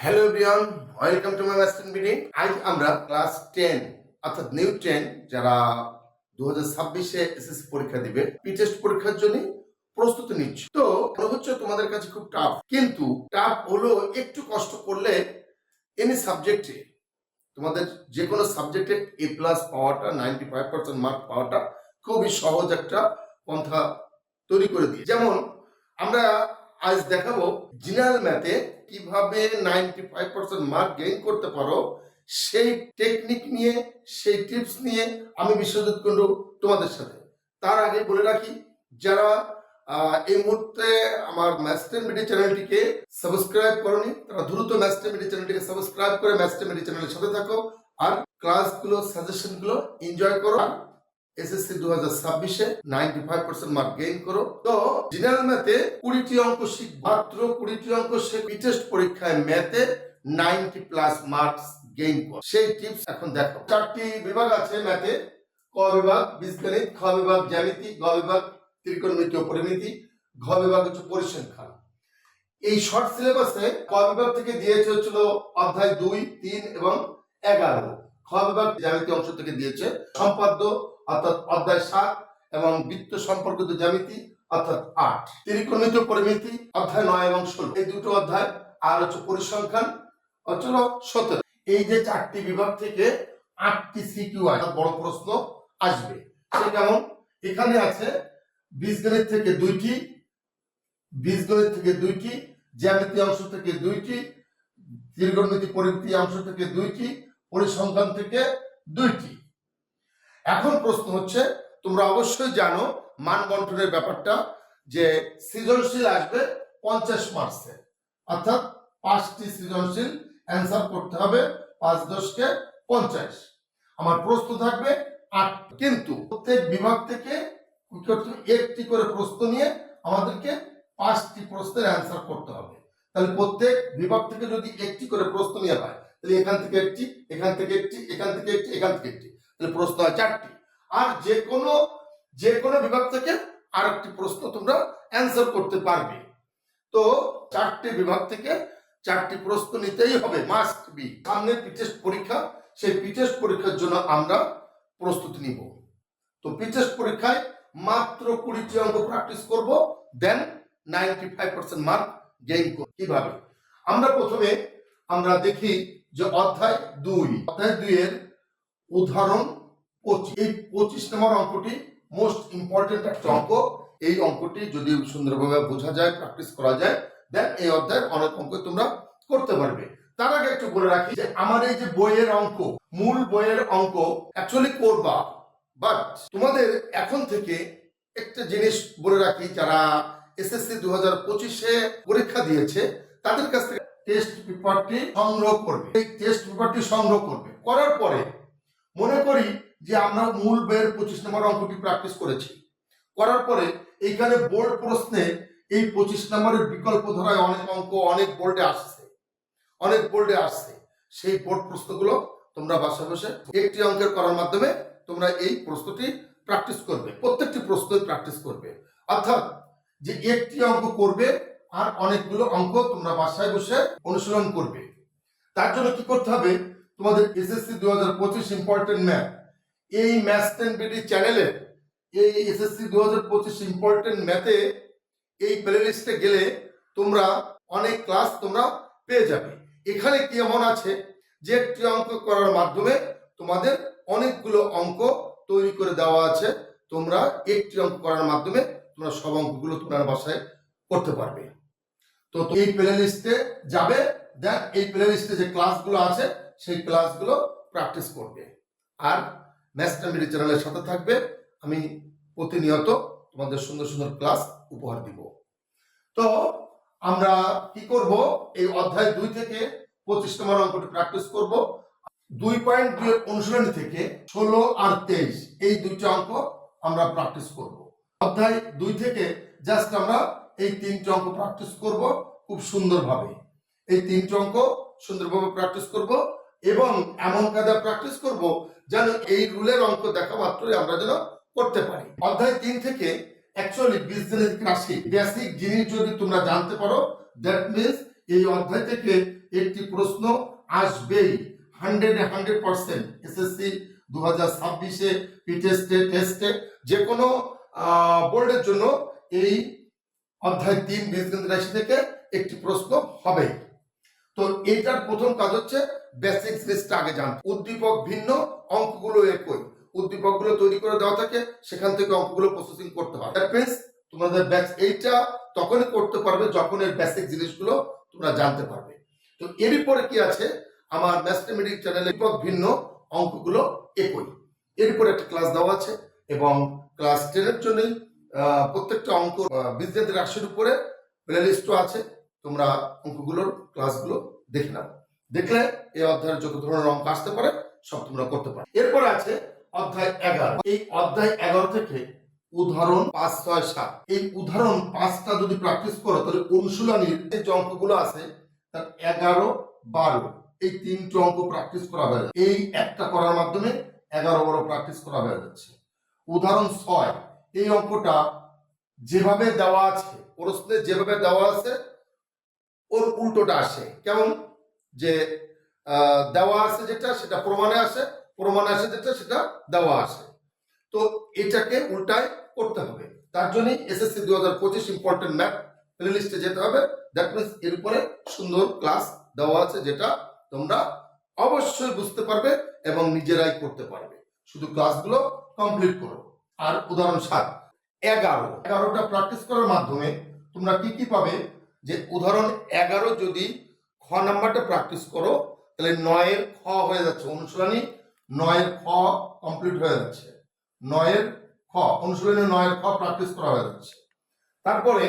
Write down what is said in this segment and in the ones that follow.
Hello everyone welcome to my Western BD আজ আমরা class ten অর্থাৎ নিউ টেন যারা দু হাজার ছাব্বিশে এসএসসি পরীক্ষা দিবে পি টেস্ট পরীক্ষার জন্য প্রস্তুতি নিচ্ছি। তো, মনে হচ্ছে তোমাদের কাছে খুব টাফ কিন্তু টাফ হলো একটু কষ্ট করলে এনি সাবজেক্টে তোমাদের যে কোনো সাবজেক্টে এ প্লাস পাওয়াটা নাইনটি ফাইভ পার্সেন্ট মার্ক পাওয়াটা খুবই সহজ একটা পন্থা তৈরি করে দিই যেমন, আমরা আজ দেখাবো জেনারেল ম্যাথে কীভাবে ninety five percent mark gain করতে পারো, সেই টেকনিক নিয়ে, সেই টিপস নিয়ে আমি বিশ্বজিৎ কুণ্ডু তোমাদের সাথে। তার আগে বলে রাখি, যারা এই মুহূর্তে আমার ম্যাস্টার মিডিয়া চ্যানেলটিকে সাবস্ক্রাইব করনি, তারা দ্রুত ম্যাস্টার মিডিয়া চ্যানেলটিকে সাবস্ক্রাইব করে ম্যাস্টার মিডিয়া চ্যানেলের সাথে থাকো, আর ক্লাসগুলো সাজেশনগুলো এনজয় করো। এসএসসি দু হাজার ছাব্বিশে ninety five percent mark gain করো। তো জেনারেল ম্যাথে কুড়িটি অঙ্ক শিখ মাত্র কুড়িটি অঙ্ক শিখ টেস্ট পরীক্ষায় ম্যাথে নাইনটি প্লাস মার্কস গেইন করো। সেই টিপস এখন দেখো। চারটি বিভাগ আছে ম্যাথে ক বিভাগ, বীজগণিত, খ বিভাগ, জ্যামিতি, গ বিভাগ, ত্রিকোণমিতি ও পরিমিতি। ঘ বিভাগ হচ্ছে পরিসংখ্যান। এই শর্ট সিলেবাসে ক বিভাগ থেকে দিয়েছে হচ্ছিল অধ্যায় দুই, তিন এবং এগারো। খ বিভাগ জ্যামিতি অংশ থেকে দিয়েছে সম্পাদ্য অর্থাৎ অধ্যায় সাত এবং বৃত্ত সম্পর্কিত জ্যামিতি, অর্থাৎ আট। ত্রিকোণমিত পরিমিতি, অধ্যায় নয় এবং ষোলো। এই দুটো অধ্যায় আর হচ্ছে পরিসংখ্যান অচল সতেরো এই যে চারটি বিভাগ থেকে আটটি সিকিউ বড় প্রশ্ন আসবে। সে কেমন? এখানে আছে বীজগণিত থেকে দুইটি, বীজগণিত থেকে দুইটি, জ্যামিতি অংশ থেকে দুইটি, ত্রিকোণমিতি পরিমিতি অংশ থেকে দুইটি, পরিসংখ্যান থেকে দুইটি। এখন প্রশ্ন হচ্ছে, তোমরা অবশ্যই জানো মান বন্টনের ব্যাপারটা যে সৃজনশীল আসবে পঞ্চাশ মার্কসে। অর্থাৎ পাঁচটি সৃজনশীল অ্যান্সার করতে হবে পাঁচ দশকে পঞ্চাশ। আমার প্রশ্ন থাকবে আট। কিন্তু প্রত্যেক বিভাগ থেকে? একটি করে প্রশ্ন নিয়ে আমাদেরকে পাঁচটি প্রশ্নের অ্যান্সার করতে হবে। তাহলে প্রত্যেক বিভাগ থেকে যদি একটি করে প্রশ্ন নিয়ে হয়, তাহলে এখান থেকে একটি, এখান থেকে একটি, এখান থেকে একটি, এখান থেকে একটি। তাহলে প্রশ্ন হয় চারটি। আর যে কোনো যে কোনো বিভাগ থেকে আর একটি প্রশ্ন তোমরা অ্যান্সার করতে পারবে। তো চারটি বিভাগ থেকে চারটি প্রশ্ন নিতেই হবে মাস্ট বি সামনে পিটেস্ট পরীক্ষা, সেই পিটেস্ট পরীক্ষার জন্য আমরা প্রস্তুতি নিব। তো পিটেস্ট পরীক্ষায় মাত্র কুড়িটি অঙ্ক প্র্যাকটিস করব then ninety five percent mark gain করব। কীভাবে? আমরা প্রথমে আমরা দেখি যে অধ্যায় দুই, অধ্যায় দুইয়ের উদাহরণ এই পঁচিশ নম্বর অঙ্কটি মোস্ট ইম্পর্টেন্ট একটা অঙ্ক। এই অঙ্কটি যদি সুন্দরভাবে বোঝা যায় প্র্যাকটিস করা যায় দেন এই অধ্যায়ের অনেক অঙ্ক তোমরা করতে পারবে। তার আগে একটু বলে রাখি যে আমার এই যে বইয়ের অঙ্ক, মূল বইয়ের অঙ্ক অ্যাকচুয়ালি করবা বাট তোমাদের এখন থেকে একটা জিনিস বলে রাখি, যারা এসএসসি দু হাজার পঁচিশে পরীক্ষা দিয়েছে, তাদের কাছ থেকে টেস্ট পেপারটি সংগ্রহ করবে। এই টেস্ট পেপারটি সংগ্রহ করবে। করার পরে মনে করি যে আমরা মূল বইয়ের পঁচিশ নম্বর অঙ্কটি প্র্যাকটিস করেছি। করার পরে এইখানে বোর্ড প্রশ্নে এই পঁচিশ নম্বরের বিকল্প ধরায় অনেক অঙ্ক অনেক বোর্ডে আসছে। অনেক বোর্ডে আসছে। সেই বোর্ড প্রশ্নগুলো তোমরা বাসা বসে একটি অঙ্কের করার মাধ্যমে তোমরা এই প্রশ্নটি প্র্যাকটিস করবে। প্রত্যেকটি প্রশ্নই প্র্যাকটিস করবে। অর্থাৎ যে একটি অঙ্ক করবে আর অনেকগুলো অঙ্ক তোমরা বাসায় বসে অনুশীলন করবে। তার জন্য কি করতে হবে? তোমাদের এসএসসি দু হাজার পঁচিশ ইম্পর্টেন্ট ম্যাথ এই ম্যাথ টেন বিডি চ্যানেলে এই এসএসসি দু হাজার পঁচিশ ইম্পর্টেন্ট ম্যাথে এই প্লেলিস্টে গেলে তোমরা অনেক ক্লাস তোমরা পেয়ে যাবে। এখানে কি এমন আছে? যে একটি অঙ্ক করার মাধ্যমে তোমাদের অনেকগুলো অঙ্ক তৈরি করে দেওয়া আছে। তোমরা একটি অঙ্ক করার মাধ্যমে তোমরা সব অঙ্কগুলো তোমার বাসায় করতে পারবে। তো এই প্লে লিস্টে যাবে দেন এই প্লে লিস্টে যে ক্লাসগুলো আছে সেই ক্লাসগুলো প্র্যাকটিস করবে। আর ম্যাথ মিডি চ্যানেলের সাথে থাকবে, আমি প্রতিনিয়ত তোমাদের সুন্দর সুন্দর ক্লাস উপহার দিব। তো আমরা কি করব? এই অধ্যায় দুই থেকে পঁচিশ নম্বর অঙ্কটি প্র্যাকটিস করব। দুই পয়েন্ট দুই অনুশীলনী থেকে ষোলো আর তেইশ, এই দুইটা অঙ্ক আমরা প্র্যাকটিস করব। অধ্যায় দুই থেকে জাস্ট আমরা এই তিনটে অঙ্ক প্র্যাকটিস করব খুব সুন্দরভাবে। এই তিনটি অঙ্ক সুন্দরভাবে প্র্যাকটিস করব। এবং এমন কায়দা প্র্যাকটিস করব যেন এই রুলের অঙ্ক দেখা মাত্রই আমরা যেন করতে পারি। অধ্যায় তিন থেকে অ্যাকচুয়ালি বীজগণিত রাশি। বেসিক জিনিস যদি তোমরা জানতে পারো দ্যাট মিনস এই অধ্যায় থেকে একটি প্রশ্ন আসবেই। হান্ড্রেড হান্ড্রেড পার্সেন্ট এসএসসি দু হাজার ছাব্বিশে টেস্টে টেস্টে যে কোনো বোর্ডের জন্য এই অধ্যায় তিন বীজগণিত রাশি থেকে একটি প্রশ্ন হবে। তো এটার প্রথম কাজ হচ্ছে বেসিক জিনিসটা আগে জানতে। উদ্দীপক ভিন্ন, অঙ্কগুলো একই। উদ্দীপকগুলো তৈরি করে দেওয়া থাকে, সেখান থেকে অঙ্কগুলো প্রসেসিং করতে হয়। মিনস তোমাদের ব্যাচ এইটা তখনই করতে পারবে যখন এর বেসিক জিনিসগুলো তোমরা জানতে পারবে। তো এর পরে কি আছে? আমার ম্যাথমেটিক চ্যানেলে ভিন্ন, অঙ্কগুলো একই। এরপরে একটা ক্লাস দেওয়া আছে এবং ক্লাস টেনের জন্যই প্রত্যেকটা অঙ্ক বিজনেস রাশির উপরে প্লেলিস্টও আছে। তোমরা অঙ্কগুলোর ক্লাসগুলো দেখে নাও। দেখলে এই অধ্যায়ের যত ধরনের অঙ্ক আসতে পারে, সব তোমরা করতে পারো। এরপর আছে অধ্যায় এগারো। এই অধ্যায় এগারো থেকে উদাহরণ পাঁচ, ছয়, সাত। এই উদাহরণ পাঁচটা যদি প্র্যাকটিস করো, তাহলে অনুশীলনীর যে অঙ্কগুলো আছে, তার এগারো, বারো, এই তিনটে অঙ্ক প্র্যাকটিস করা হয়ে এই একটা করার মাধ্যমে এগারো বারো প্র্যাকটিস করা হয়ে যাচ্ছে। উদাহরণ ছয়, এই অঙ্কটা যেভাবে দেওয়া আছে, প্রশ্নে যেভাবে দেওয়া আছে ওর উল্টোটা আসে। কেমন? যে দেওয়া আছে যেটা, সেটা প্রমাণে আসে। প্রমাণে আসে যেটা, সেটা দেওয়া আসে। তো এটাকে উল্টায় করতে হবে। তার জন্যই এসএসসি দু হাজার পঁচিশ ইম্পর্টেন্ট ম্যাথ প্লেলিস্টে যেতে হবে। দ্যাট মিনস এর উপরে সুন্দর ক্লাস দেওয়া আছে যেটা তোমরা অবশ্যই বুঝতে পারবে এবং নিজেরাই করতে পারবে। শুধু ক্লাসগুলো কমপ্লিট করো। আর উদাহরণ সাত, এগারো। এগারোটা প্র্যাকটিস করার মাধ্যমে তোমরা কি কি পাবে? যে উদাহরণ এগারো যদি খ নাম্বারটা প্র্যাকটিস করো, তাহলে নয়ের খ হয়ে যাচ্ছে। অনুশীলনী নয়ের খ কমপ্লিট হয়ে যাচ্ছে। নয়ের খ, অনুশীলনী নয়ের খ প্র্যাকটিস করা হয়ে যাচ্ছে। তারপরে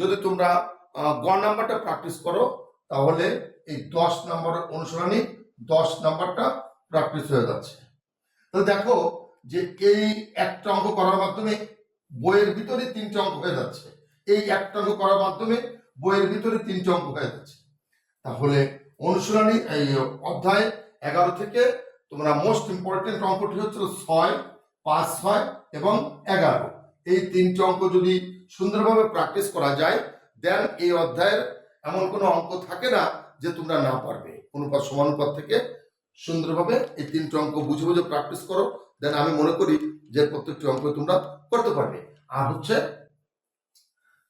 যদি তোমরা গ নাম্বারটা প্র্যাকটিস করো, তাহলে এই দশ নম্বর অনুশীলনী দশ নাম্বারটা প্র্যাকটিস হয়ে যাচ্ছে। তো দেখো যে এই একটা অঙ্ক করার মাধ্যমে বইয়ের ভিতরে তিনটে অঙ্ক হয়ে যাচ্ছে। এই একটা অঙ্ক করার মাধ্যমে বইয়ের ভিতরে তিনটে অঙ্ক হয়ে যাচ্ছে। তাহলে অনুশীলনী, এই অধ্যায় এগারো থেকে তোমরা মোস্ট ইম্পর্টেন্ট অঙ্কটি হচ্ছে ছয়, পাঁচ, ছয় এবং এগারো। এই তিনটে অঙ্ক যদি সুন্দরভাবে প্র্যাকটিস করা যায় দেন এই অধ্যায়ের এমন কোনো অঙ্ক থাকে না যে তোমরা না পারবে। অনুপাত সমানুপাত থেকে সুন্দরভাবে এই তিনটে অঙ্ক বুঝে বুঝে প্র্যাকটিস করো। দেন আমি মনে করি যে প্রত্যেকটি অঙ্ক তোমরা করতে পারবে। আর হচ্ছে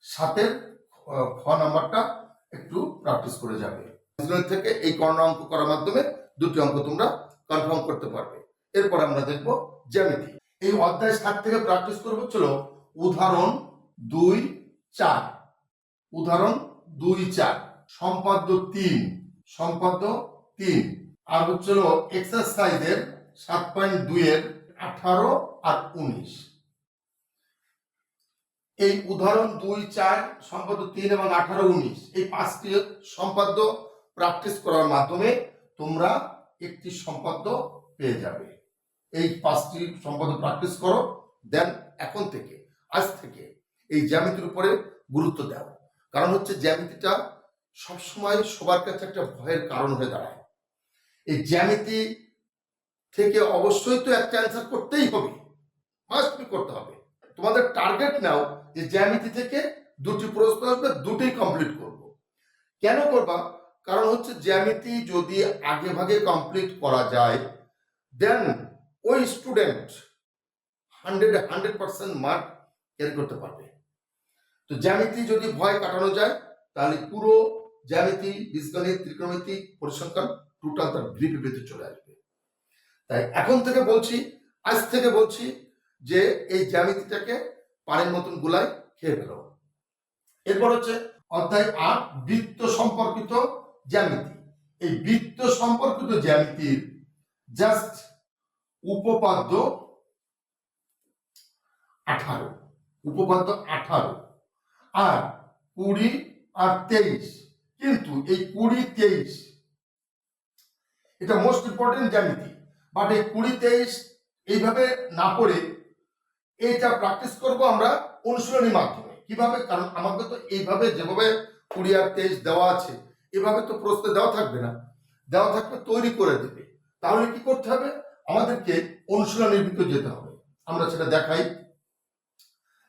সাতের খ নাম্বারটা একটু প্র্যাকটিস করে যাবে। থেকে এই কর্ণ অঙ্ক করার মাধ্যমে দুটি অঙ্ক তোমরা কনফার্ম করতে পারবে। এরপর আমরা দেখব জ্যামিতি। এই অধ্যায় সাত থেকে প্র্যাকটিস করব ছিল উদাহরণ দুই চার। উদাহরণ দুই চার। সম্পাদ্য তিন। সম্পাদ্য তিন। আর হচ্ছিল এক্সারসাইজের সাত পয়েন্ট দুইয়ের আঠারো আর উনিশ। এই উদাহরণ দুই, চার, সম্পাদ্য তিন এবং আঠারো, উনিশ। এই পাঁচটি সম্পাদ্য প্র্যাকটিস করার মাধ্যমে তোমরা একটি সম্পাদ্য পেয়ে যাবে। এই পাঁচটি সম্পাদ্য প্র্যাকটিস করো দেন এখন থেকে, আজ থেকে এই জ্যামিতির উপরে গুরুত্ব দাও। কারণ হচ্ছে জ্যামিতিটা সবসময় সবার কাছে একটা ভয়ের কারণ হয়ে দাঁড়ায়। এই জ্যামিতি থেকে অবশ্যই তো একটা অ্যান্সার করতেই হবে। মাস্ট করতে হবে। তোমাদের টার্গেট নাও যে জ্যামিতি থেকে দুটি প্রশ্ন আসবে, দুটি কমপ্লিট করব। কেন করবা? কারণ হচ্ছে জ্যামিতি যদি আগে ভাগে কমপ্লিট করা যায় দেন ওই student hundred hundred percent mark carry করতে পারবে। তো জ্যামিতি যদি ভয় কাটানো যায়, তাহলে পুরো জ্যামিতি, বীজগণিত ত্রিকোণমিতি পরিসংখ্যান টোটাল তার ভিতরে চলে আসবে। তাই এখন থেকে বলছি, আজ থেকে বলছি যে এই জ্যামিতিটাকে পানির মতন গুলাই খেয়ে ফেলো। এরপর হচ্ছে অধ্যায় আট, বৃত্ত সম্পর্কিত জ্যামিতি। এই বৃত্ত সম্পর্কিত জ্যামিতির জাস্ট উপপাদ্য আঠারো উপপাদ্য আঠারো। আর কুড়ি আর তেইশ। কিন্তু এই কুড়ি, তেইশ, এটা মোস্ট ইম্পর্টেন্ট জ্যামিতি। বাট এই কুড়ি, তেইশ এইভাবে না পড়ে এইটা প্র্যাকটিস করব আমরা অনুশীলনীর মাধ্যমে। কীভাবে? কারণ আমাকে তো এইভাবে যেভাবে কুড়ি আর তেইশ দেওয়া আছে, এভাবে তো প্রশ্ন দেওয়া থাকবে না। দেওয়া থাকবে তৈরি করে দেবে। তাহলে কি করতে হবে? আমাদেরকে অনুশীলনের ভিতর যেতে হবে। আমরা সেটা দেখাই।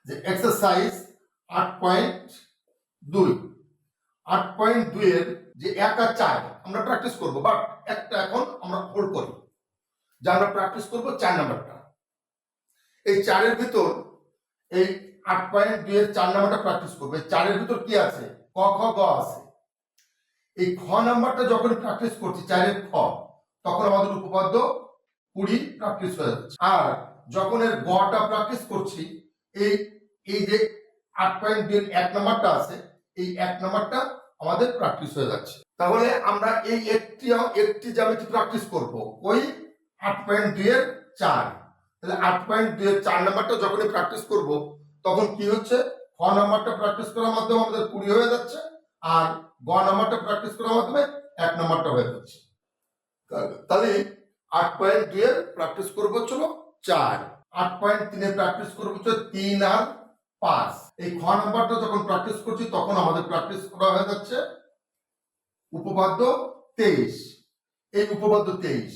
যে এক্সারসাইজ আট পয়েন্ট দুই। আট পয়েন্ট দুইয়ের যে এক আর চার, আমরা প্র্যাকটিস করব। বাট একটা এখন আমরা হোল্ড করি। যে আমরা প্র্যাকটিস করব চার নাম্বারটা এই চারের ভিতর এই আট পয়েন্ট দুইয়ের চার নাম্বারটা প্র্যাকটিস করব। চারের ভিতর কি আছে? ক, খ, গ আছে। এই খ নাম্বারটা যখন প্র্যাকটিস করছি, চারের খ, তখন আমাদের উপপাদ্য কুড়ি প্র্যাকটিস হয়ে যাচ্ছে। আর যখন এর গটা প্র্যাকটিস করছি, এই এই যে আট পয়েন্ট দুই এক নাম্বারটা আছে, এই এক নাম্বারটা আমাদের প্র্যাকটিস হয়ে যাচ্ছে। তাহলে আমরা এই একটি একটি জ্যামিতি প্র্যাকটিস করব। ওই আট পয়েন্ট দুই এর চার। তাহলে আট পয়েন্ট দুই চার নাম্বারটা যখনই প্র্যাকটিস করব, তখন কি হচ্ছে? খ নাম্বারটা প্র্যাকটিস করার মাধ্যমে আমাদের কুড়ি হয়ে যাচ্ছে আর গ নাম্বারটা প্র্যাকটিস করার মাধ্যমে এক নাম্বারটা হয়ে যাচ্ছে। তাহলে আট পয়েন্ট দুই এর প্র্যাকটিস করব চলো চার। আট পয়েন্ট তিনে প্র্যাকটিস করব হচ্ছে তিন আর পাঁচ। এই খ নাম্বারটা যখন প্র্যাকটিস করছি, তখন আমাদের প্র্যাকটিস করা হয়ে যাচ্ছে উপপাদ্য তেইশ। এই উপপাদ্য তেইশ।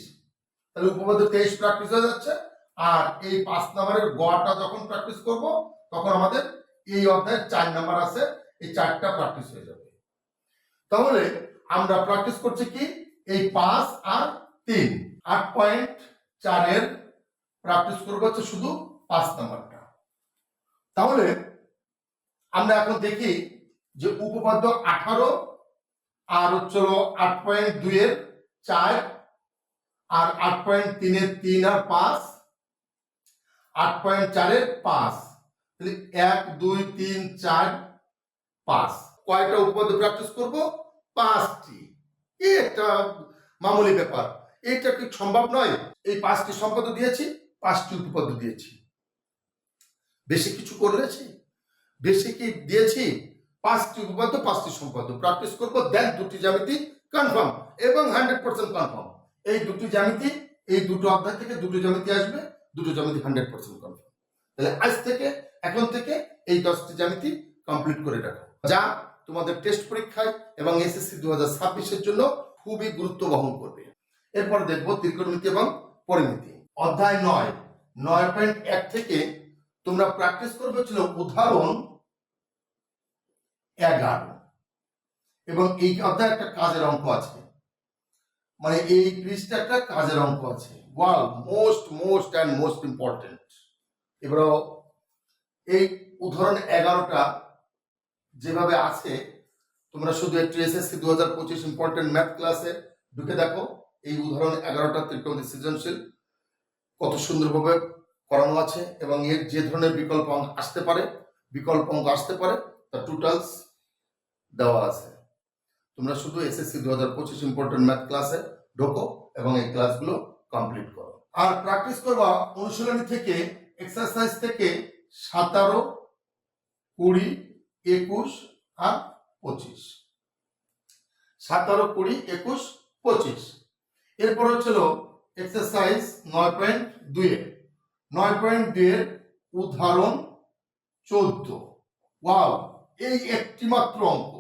তাহলে উপপাদ্য তেইশ প্র্যাকটিস হয়ে যাচ্ছে। আর এই পাঁচ নাম্বারের গটা যখন প্র্যাকটিস করব, তখন আমাদের এই অধ্যায়ের চার নাম্বার আছে, এই চারটা প্র্যাকটিস হয়ে যাবে। তাহলে আমরা প্র্যাকটিস করছি কি? এই পাঁচ আর তিন। আট পয়েন্ট চারের প্র্যাকটিস করব হচ্ছে শুধু পাঁচ নাম্বারটা। তাহলে আমরা এখন দেখি যে উপপাদ্য আঠারো আর হচ্ছিল আট পয়েন্ট দুইয়ের চার আর আট পয়েন্ট তিনের তিন আর পাঁচ আট পয়েন্ট চারের পাঁচ। এক, দুই, তিন, চার, পাঁচ। কয়টা উপপাদ্য প্র্যাকটিস করব? পাঁচটি। এই একটা মামুলি ব্যাপার। এটা কি সম্ভব নয়? এই পাঁচটি সম্পদ দিয়েছি, পাঁচটি উপপাদ্য দিয়েছি। বেশি কিছু করেছি? বেশি কি দিয়েছি? পাঁচটি উপপাদ্য, পাঁচটি সম্পাদ্য প্র্যাকটিস করব দেন দুটি জ্যামিতি কনফার্ম এবং হান্ড্রেড পার্সেন্ট কনফার্ম এই দুটি জ্যামিতি, এই দুটো অধ্যায় থেকে দুটো জ্যামিতি আসবে। দুটো জ্যামিতি হান্ড্রেড পার্সেন্ট কনফার্ম তাহলে আজ থেকে, এখন থেকে এই দশটি জ্যামিতি কমপ্লিট করে রাখো। যা তোমাদের টেস্ট পরীক্ষায় এবং এসএসসি দু হাজার ছাব্বিশের জন্য খুবই গুরুত্ব বহন করবে। এরপর দেখব ত্রিকোণমিতি এবং পরিমিতি। অধ্যায় নয়। নয় পয়েন্ট এক থেকে তোমরা প্র্যাকটিস করবে ছিল উদাহরণ এগারো। এবং এই অধ্যায় একটা কাজের অঙ্ক আছে। মানে এই পৃষ্ঠা একটা কাজের অঙ্ক আছে। Wow most most and most important এবার এই উদাহরণ এগারোটা যেভাবে আছে, তোমরা শুধু একটু এসএসসি দু হাজার পঁচিশ ইম্পর্টেন্ট ম্যাথ ক্লাসে ঢুকে দেখো। এই উদাহরণ এগারোটা ত্রিকোণী সৃজনশীল, কত সুন্দরভাবে করানো আছে এবং এর যে ধরনের বিকল্প অঙ্ক আসতে পারে, বিকল্প অঙ্ক আসতে পারে, তার টোটালস দেওয়া আছে। তোমরা শুধু এসএসসি দু হাজার পঁচিশ ইম্পর্টেন্ট ম্যাথ ক্লাসে ঢোকো এবং এই ক্লাসগুলো কমপ্লিট করো। আর প্র্যাকটিস করবা অনুশীলনী থেকে এক্সারসাইজ থেকে সাতারো, কুড়ি, একুশ আর পঁচিশ। সাতারো, কুড়ি, একুশ, পঁচিশ। এরপর হচ্ছিল এক্সারসাইজ নয় পয়েন্ট দুইয়ে। নয় পয়েন্ট দুইয়ের উদাহরণ চোদ্দ। ওয়াও, এই একটি মাত্র অঙ্ক।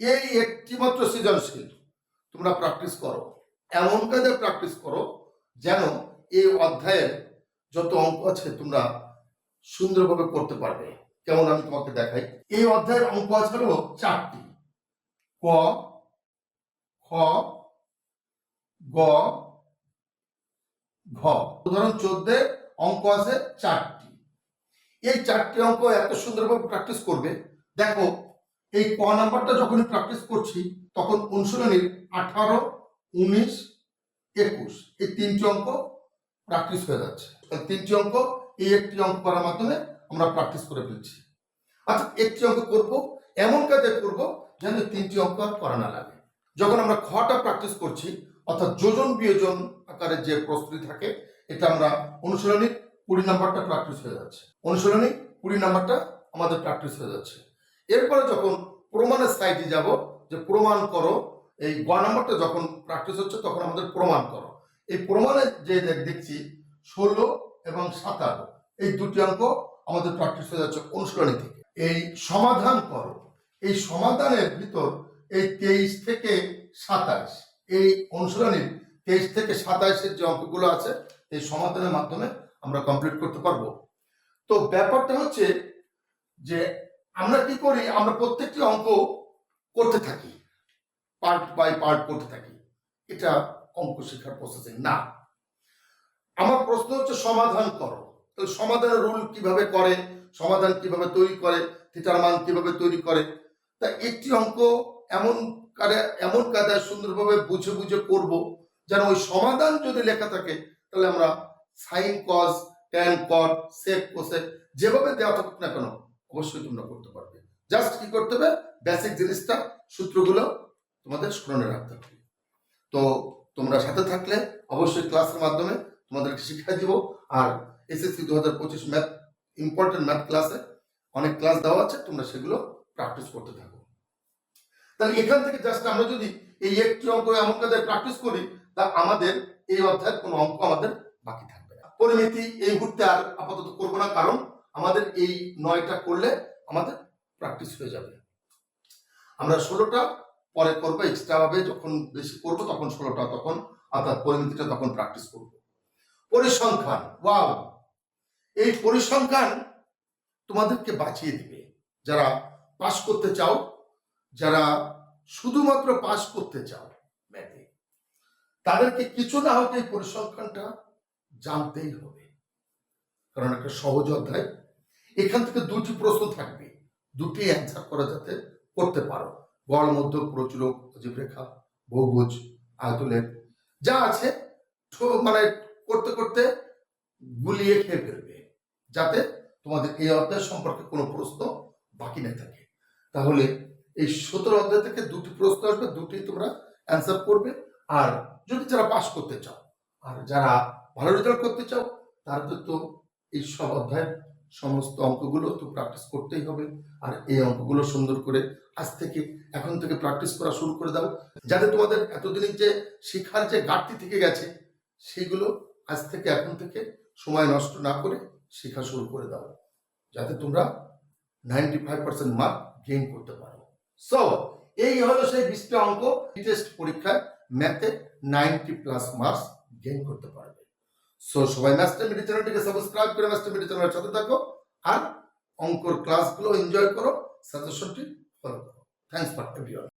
এই একটি মাত্র সৃজনশীল। তোমরা প্র্যাকটিস করো। এমন কাজে প্র্যাকটিস করো যেন এই অধ্যায়ের যত অঙ্ক আছে তোমরা সুন্দরভাবে করতে পারবে। কেমন আমি তোমাকে দেখাই? এই অধ্যায়ের অঙ্ক আছে হলো চারটি। ক, খ, গ, ঘ। উদাহরণ চোদ্দে অঙ্ক আছে চারটি। এই চারটি অঙ্ক এত সুন্দরভাবে প্র্যাকটিস করবে। দেখো, এই ক নাম্বারটা যখনই প্র্যাকটিস করছি, তখন অনুশীলনীর আঠারো, উনিশ একুশ। এই তিনটি অঙ্ক প্র্যাকটিস হয়ে যাচ্ছে। তিনটি অঙ্ক, এই একটি অঙ্ক করার মাধ্যমে আমরা প্র্যাকটিস করে ফেলছি। আচ্ছা একটি অঙ্ক করব, এমন কাজে করব যেন তিনটি অঙ্ক আর করা না লাগে। যখন আমরা খটা প্র্যাকটিস করছি, অর্থাৎ যোজন বিয়োজন আকারের যে প্রস্তুতি থাকে, এটা আমরা অনুশীলনী কুড়ি নাম্বারটা প্র্যাকটিস হয়ে যাচ্ছে। অনুশীলনী কুড়ি নাম্বারটা আমাদের প্র্যাকটিস হয়ে যাচ্ছে। এরপরে যখন প্রমাণের সাইডে যাব, যে প্রমাণ করো এই গ নাম্বারটা যখন প্র্যাকটিস হচ্ছে, তখন আমাদের প্রমাণ করো। এই প্রমাণে যে দেখ- দেখছি, ষোলো এবং সাতারো, এই দুটি অঙ্ক আমাদের প্র্যাকটিস হয়ে যাচ্ছে অনুশীলনী থেকে? এই সমাধান করো। এই সমাধানের ভিতর এই তেইশ থেকে সাতাশ এই অনুশীলনীর তেইশ থেকে সাতাশের যে অঙ্কগুলো আছে, এই সমাধানের মাধ্যমে আমরা কমপ্লিট করতে পারব। তো ব্যাপারটা হচ্ছে যে আমরা কি করি, আমরা প্রত্যেকটি অঙ্ক করতে থাকি। পার্ট বাই পার্ট করতে থাকি। এটা অঙ্ক শিক্ষার প্রসেসিং না। আমার প্রশ্ন হচ্ছে সমাধান করো। তাহলে সমাধানের রুল কীভাবে করে? সমাধান কীভাবে তৈরি করে? থিটার মান কীভাবে তৈরি করে? তা একটি অঙ্ক এমন কারে, এমন কায়দায় সুন্দরভাবে বুঝে বুঝে করব যেন ওই সমাধান যদি লেখা থাকে, তাহলে আমরা sine cos tan cot sec cosec যেভাবে দেওয়া থাকুক না কেন, অবশ্যই তোমরা করতে পারবে। জাস্ট কি করতে হবে? বেসিক জিনিসটা, সূত্রগুলো তোমাদের স্মরণে রাখতে হবে তো তোমরা সাথে থাকলে অবশ্যই ক্লাসের মাধ্যমে তোমাদেরকে শিক্ষা দিব। আর এসএসসি দু হাজার পঁচিশ ম্যাথ ইম্পর্টেন্ট ম্যাথ ক্লাসে অনেক ক্লাস দেওয়া আছে, তোমরা সেগুলো প্র্যাকটিস করতে থাকো। তাহলে এখান থেকে জাস্ট আমরা যদি এই একটি অঙ্ক এমন কাজে প্র্যাকটিস করি, তা আমাদের এই অধ্যায়ের কোনো অঙ্ক আমাদের বাকি থাকবে না। পরিমিতি এই মুহূর্তে আর আপাতত করব না, কারণ আমাদের এই নয়টা করলে আমাদের প্র্যাকটিস হয়ে যাবে। আমরা ষোলোটা পরে করব এক্সট্রা ভাবে যখন বেশি করব তখন ষোলোটা, তখন অর্থাৎ পরিমিতিটা তখন প্র্যাকটিস করব। পরিসংখ্যান ওয়াও এই পরিসংখ্যান তোমাদেরকে বাঁচিয়ে দিবে। যারা পাশ করতে চাও, যারা শুধুমাত্র পাশ করতে চাও ম্যাথে তাদেরকে কিছু না হোক এই পরিসংখ্যানটা জানতেই হবে। কারণ একটা সহজ অধ্যায়। এখান থেকে দুটি প্রশ্ন থাকবে। দুটি অ্যান্সার করা যাতে করতে পারো। গড় মধ্য প্রচুরক অজীব রেখা, বহুভুজ আয়তলের যা আছে মানে করতে করতে গুলিয়ে খেয়ে ফেলবে, যাতে তোমাদের এই অধ্যায় সম্পর্কে কোনো প্রশ্ন বাকি না থাকে। তাহলে এই সতেরো অধ্যায় থেকে দুটি প্রশ্ন আসবে, দুটি তোমরা অ্যান্সার করবে, আর যদি যারা পাস করতে চাও, আর যারা ভালো রেজাল্ট করতে চাও তাদের তো এই সব অধ্যায়ের সমস্ত অঙ্কগুলো তো প্র্যাকটিস করতেই হবে, আর এই অঙ্কগুলো সুন্দর করে আজ থেকে, এখন থেকে প্র্যাকটিস করা শুরু করে দাও। যাতে তোমাদের এতদিনের যে শিক্ষার যে ঘাটতি থেকে গেছে, সেগুলো আজ থেকে, এখন থেকে সময় নষ্ট না করে শেখা শুরু করে দাও। যাতে তোমরা ninety five percent mark gain করতে পারো। সো এই হলো সেই বিশটা অঙ্ক। টেস্ট পরীক্ষায় ম্যাথে নাইনটি প্লাস মার্কস গেইন করতে পারবে। সো সবাই ম্যাথটা মিডি চ্যানেলটিকে সাবস্ক্রাইব করে ম্যাথটা মিডি চ্যানেলের সাথে থাকো। আর অঙ্কর ক্লাসগুলো এনজয় করো। সাজেশনটি ফলো করো থ্যাংকস ফর এভরিওয়ান